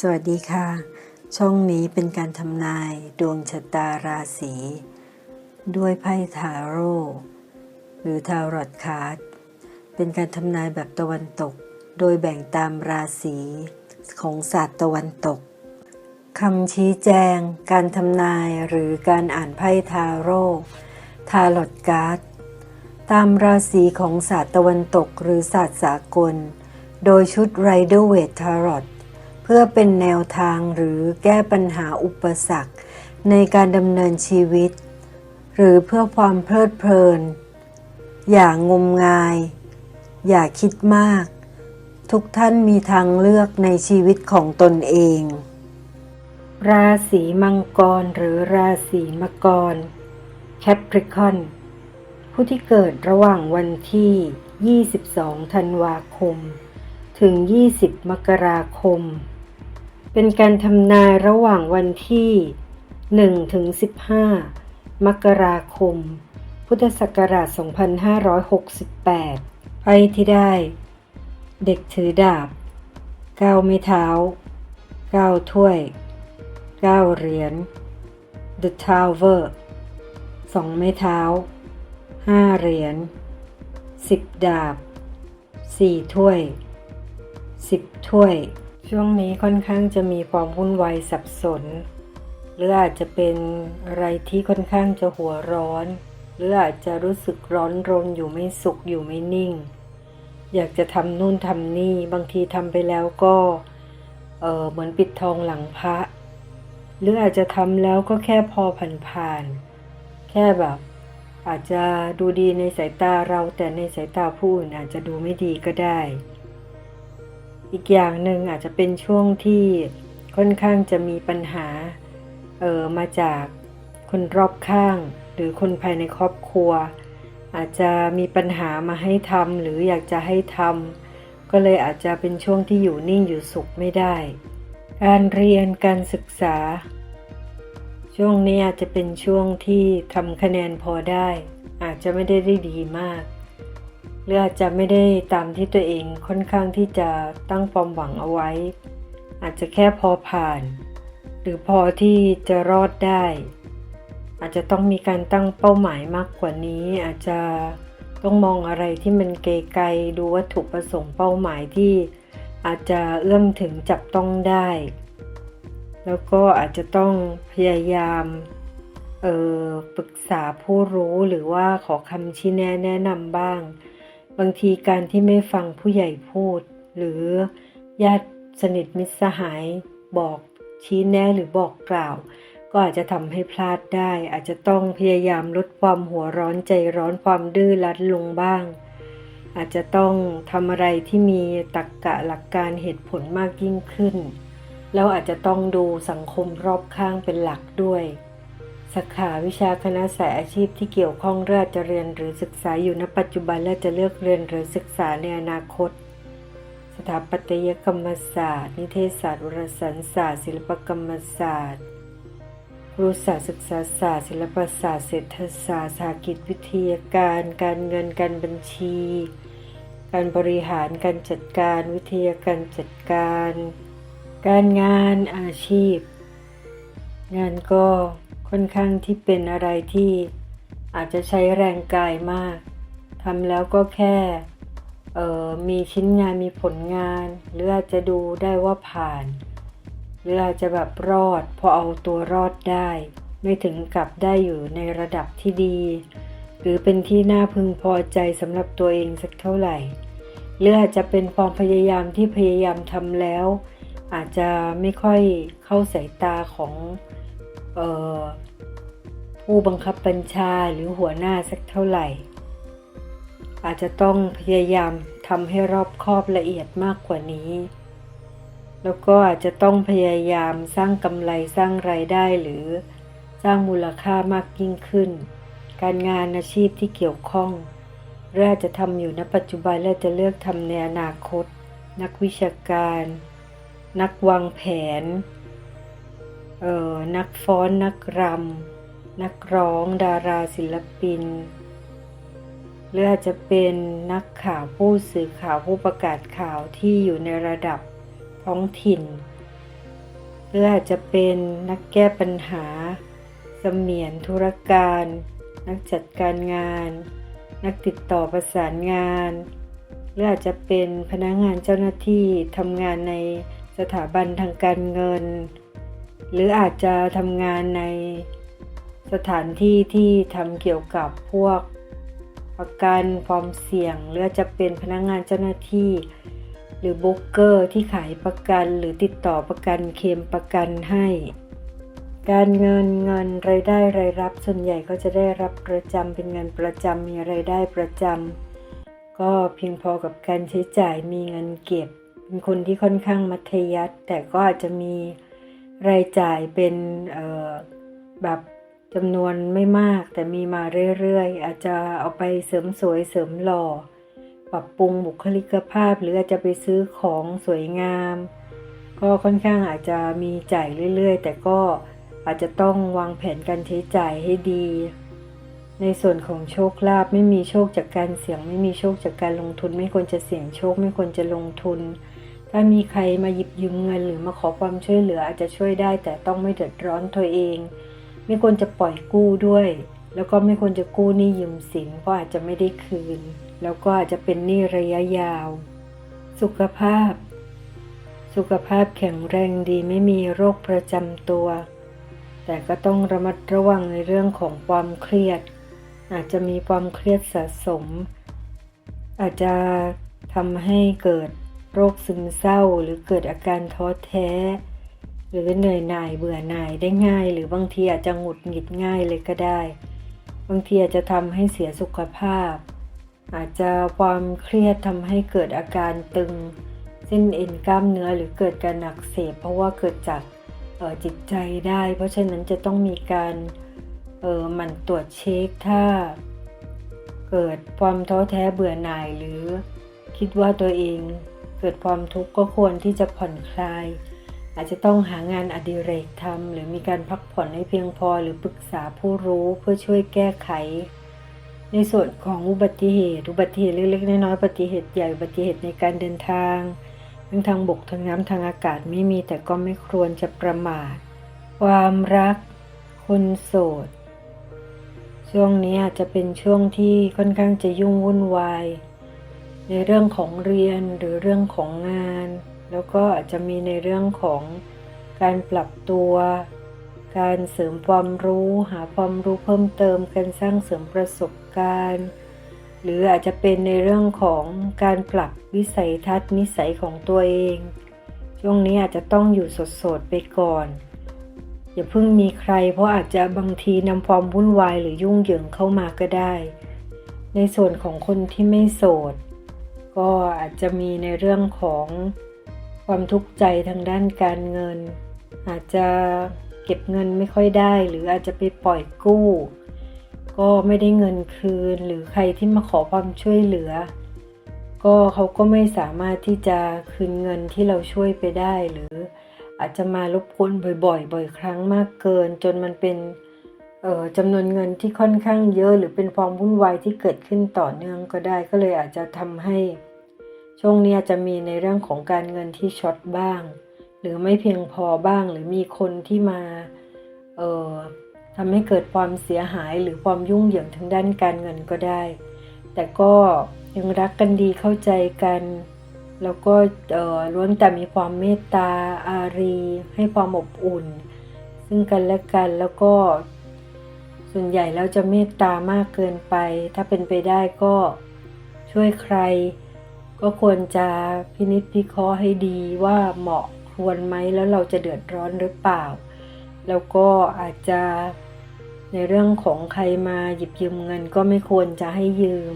สวัสดีค่ะ ช่องนี้เป็นการทำนายดวงชะตาราศีด้วยไพ่ทาโร่หรือทารอตคาร์ดเป็นการทำนายแบบตะวันตก โดยแบ่งตามราศีของศาสตร์ตะวันตกคำชี้แจง การทำนายหรือการอ่านไพ่ทาโร่ทารอตการ์ดตามราศีของศาสตร์ตะวันตกหรือศาสตร์สากล โดยชุด Rider Waite Tarot เเพื่อเป็นแนวทางหรือแก้ปัญหาอุปสรรค ในการดำเนินชีวิต หรือเพื่อความเพลิดเพลิน อย่างงมงาย อย่าคิดมาก ทุกท่านมีทางเลือกในชีวิตของตนเอง ราศีมังกรหรือราศีมกร Capricorn ผู้ที่เกิดระหว่างวันที่ 22 ธันวาคม ถึง 20 มกราคม เป็นการทำนายระหว่างวันที่ 1 ถึง 15 มกราคม พุทธศักราช 2568ไพ่ที่ได้ เด็กถือดาบ9ไม้เท้า9ถ้วย9เหรียญ The Tower 2ไม้เท้า5เหรียญ10ดาบ4ถ้วย10ถ้วย ช่วงนี้ค่อนข้างจะมีความวุ่นวายสับสน หรืออาจจะเป็นอะไรที่ค่อนข้างจะหัวร้อน หรืออาจจะรู้สึกร้อนรนอยู่ไม่สุขอยู่ไม่นิ่ง อยากจะทำนู่นทำนี่บางทีทำไปแล้วก็เออเหมือนปิดทองหลังพระ หรืออาจจะทำแล้วก็แค่พอผ่านๆแค่แบบ อาจจะดูดีในสายตาเราแต่ในสายตาผู้อื่นอาจจะดูไม่ดีก็ได้ อีกอย่างหนึ่งอาจจะเป็นช่วงที่ค่อนข้างจะมีปัญหาเออมาจากคนรอบข้าง หรือคนภายในครอบครัว อาจจะมีปัญหามาให้ทำหรืออยากจะให้ทำก็เลยอาจจะเป็นช่วงที่อยู่นิ่งอยู่สุขไม่ได้ การเรียนการศึกษา ช่วงนี้อาจจะเป็นช่วงที่ทำคะแนนพอได้ อาจจะไม่ได้ได้ดีมาก หรืออาจจะไม่ได้ตามที่ตัวเองค่อนข้างที่จะตั้งความหวังเอาไว้ อาจจะแค่พอผ่าน หรือพอที่จะรอดได้ อาจจะต้องมีการตั้งเป้าหมายมากกว่านี้ อาจจะต้องมองอะไรที่มันไกลๆดูวัตถุประสงค์เป้าหมายที่อาจจะเอื้อมถึงจับต้องได้ แล้วก็อาจจะต้องพยายามเออปรึกษาผู้รู้หรือว่าขอคำชี้แนะแนะนำบ้าง บางทีการที่ไม่ฟังผู้ใหญ่พูด หรือญาติสนิทมิตรสหายบอกชี้แนะหรือบอกกล่าว ก็อาจจะทำให้พลาดได้ อาจจะต้องพยายามลดความหัวร้อนใจร้อนความดื้อรั้นลงบ้าง อาจจะต้องทำอะไรที่มีตรรกกะหลักการเหตุผลมากยิ่งขึ้น แล้วอาจจะต้องดูสังคมรอบข้างเป็นหลักด้วย สาขาวิชาคณะสายอาชีพที่เกี่ยวข้องเรือจะเรียนหรือศึกษาอยู่ณปัจจุบันและจะเลือกเรียนหรือศึกษาในอนาคต สถาปัตยกรรมศาสตร์ นิเทศศาสตร์วรสารศาสตร์ ศิลปกรรมศาสตร์ครุศาสตร์ศึกษาศาสตร์ ศิลปศาสตร์เศรษฐศาสตร์สาหกิจวิทยาการ การเงินการบัญชี การบริหารการจัดการวิทยาการจัดการ การงานอาชีพ งานก็ ค่อนข้างที่เป็นอะไรที่อาจจะใช้แรงกายมากทำแล้วก็แค่เอ่อมีชิ้นงานมีผลงาน หรืออาจจะดูได้ว่าผ่าน หรืออาจจะแบบรอด พอเอาตัวรอดได้ ไม่ถึงกับได้อยู่ในระดับที่ดี หรือเป็นที่น่าพึงพอใจสำหรับตัวเองสักเท่าไหร่ หรืออาจจะเป็นความพยายามที่พยายามทำแล้ว อาจจะไม่ค่อยเข้าสายตาของ ผู้บังคับบัญชาหรือหัวหน้าสักเท่าไหร่ อาจจะต้องพยายามทำให้รอบคอบละเอียดมากกว่านี้ แล้วก็อาจจะต้องพยายามสร้างกำไรสร้างไรายได้หรือสร้างมูลค่ามากยิ่งขึ้น การงานอาชีพที่เกี่ยวข้องหรืออาจจะทำอยู่ณปัจจุบันและจะเลือกทำในอนาคต นักวิชาการ นักวางแผน เออนักฟ้อนนักรำนักร้องดาราศิลปิน หรืออาจจะเป็นนักข่าวผู้สื่อข่าวผู้ประกาศข่าวที่อยู่ในระดับท้องถิ่น หรืออาจจะเป็นนักแก้ปัญหาเสมียนธุรการ นักจัดการงาน นักติดต่อประสานงาน หรืออาจจะเป็นพนักงานเจ้าหน้าที่ทำงานในสถาบันทางการเงิน หรืออาจจะทำงานในสถานที่ที่ทำเกี่ยวกับพวกประกันความเสี่ยง หรือจะเป็นพนักงานเจ้าหน้าที่ หรือโบรกเกอร์ที่ขายประกันหรือติดต่อประกันเคมประกันให้ การเงินเงินรายได้รายรับส่วนใหญ่ก็จะได้รับประจำเป็นเงินประจำมีรายได้ประจำก็เพียงพอกับการใช้จ่ายมีเงินเก็บ เป็นคนที่ค่อนข้างมัธยัสถ์แต่ก็อาจจะมี รายจ่ายเป็นแบบจำนวนไม่มาก แต่มีมาเรื่อยๆ อาจจะเอาไปเสริมสวยเสริมหล่อ ปรับปรุงบุคลิกภาพ หรืออาจจะไปซื้อของสวยงาม ก็ค่อนข้างอาจจะมีจ่ายเรื่อยๆ แต่ก็อาจจะต้องวางแผนการใช้จ่ายให้ดี ในส่วนของโชคลาภไม่มีโชคจากการเสี่ยง ไม่มีโชคจากการลงทุน ไม่ควรจะเสี่ยงโชค ไม่ควรจะลงทุน ถ้ามีใครมาหยิบยืมเงินหรือมาขอความช่วยเหลืออาจจะช่วยได้ แต่ต้องไม่เดือดร้อนตัวเอง ไม่ควรจะปล่อยกู้ด้วย แล้วก็ไม่ควรจะกู้หนี้ยืมสินเพราะอาจจะไม่ได้คืน แล้วก็อาจจะเป็นหนี้ระยะยาว สุขภาพ สุขภาพแข็งแรงดีไม่มีโรคประจำตัว แต่ก็ต้องระมัดระวังในเรื่องของความเครียด อาจจะมีความเครียดสะสม อาจจะทำให้เกิด โรคซึมเศร้าหรือเกิดอาการท้อแท้ หรือเหนื่อยหน่ายเบื่อหน่ายได้ง่าย หรือบางทีอาจจะหงุดหงิดง่ายเลยก็ได้ บางทีอาจจะทำให้เสียสุขภาพ อาจจะความเครียดทำให้เกิดอาการตึงเส้นเอ็นกล้ามเนื้อหรือเกิดการอักเสบเพราะว่าเกิดจากออจิตใจได้ เพราะฉะนั้นจะต้องมีการเออมันตรวจเช็คถ้า เกิดความท้อแท้เบื่อหน่ายหรือคิดว่าตัวเอง เกิดความทุกข์ก็ควรที่จะผ่อนคลาย อาจจะต้องหางานอดิเรกทำหรือมีการพักผ่อนให้เพียงพอหรือปรึกษาผู้รู้เพื่อช่วยแก้ไข ในส่วนของอุบัติเหตุอุบัติเหตุเล็กๆน้อยๆอุบัติเหตุใหญ่อุบัติเหตุในการเดินทางทั้งทางบกทางน้ำทางอากาศไม่มีแต่ก็ไม่ควรจะประมาท ความรัก คนโสด ช่วงนี้อาจจะเป็นช่วงที่ค่อนข้างจะยุ่งวุ่นวาย ในเรื่องของเรียนหรือเรื่องของงาน แล้วก็อาจจะมีในเรื่องของการปรับตัว การเสริมความรู้หาความรู้เพิ่มเติมการสร้างเสริมประสบการณ์ หรืออาจจะเป็นในเรื่องของการปรับวิสัยทัศน์นิสัยของตัวเอง ช่วงนี้อาจจะต้องอยู่สดๆไปก่อน อย่าเพิ่งมีใคร เพราะอาจจะบางทีนำความวุ่นวายหรือยุ่งเหยิงเข้ามาก็ได้ ในส่วนของคนที่ไม่โสด ก็อาจจะมีในเรื่องของความทุกข์ใจทางด้านการเงิน อาจจะเก็บเงินไม่ค่อยได้ หรืออาจจะไปปล่อยกู้ ก็ไม่ได้เงินคืนหรือใครที่มาขอความช่วยเหลือ ก็เขาก็ไม่สามารถที่จะคืนเงินที่เราช่วยไปได้ หรืออาจจะมารบกวนบ่อยๆ บ่อยครั้งมากเกิน จนมันเป็น จำนวนเงินที่ค่อนข้างเยอะ หรือเป็นความวุ่นวายที่เกิดขึ้นต่อเนื่องก็ได้ก็เลยอาจจะทำให้ ช่วงนี้อาจจะมีในเรื่องของการเงินที่ช็อตบ้าง หรือไม่เพียงพอบ้าง หรือมีคนที่มาเออทำให้เกิดความเสียหายหรือความยุ่งเหยิงทางด้านการเงินก็ได้ แต่ก็ยังรักกันดีเข้าใจกัน แล้วก็เออล้วนแต่มีความเมตตาอารี ให้ความอบอุ่น ซึ่งกันและกันแล้วก็ ส่วนใหญ่แล้วจะเมตตามากเกินไป ถ้าเป็นไปได้ก็ช่วยใคร ก็ควรจะพินิจพิเคราะห์ให้ดีว่าเหมาะควรไหมแล้วเราจะเดือดร้อนหรือเปล่า แล้วก็อาจจะในเรื่องของใครมาหยิบยืมเงินก็ไม่ควรจะให้ยืม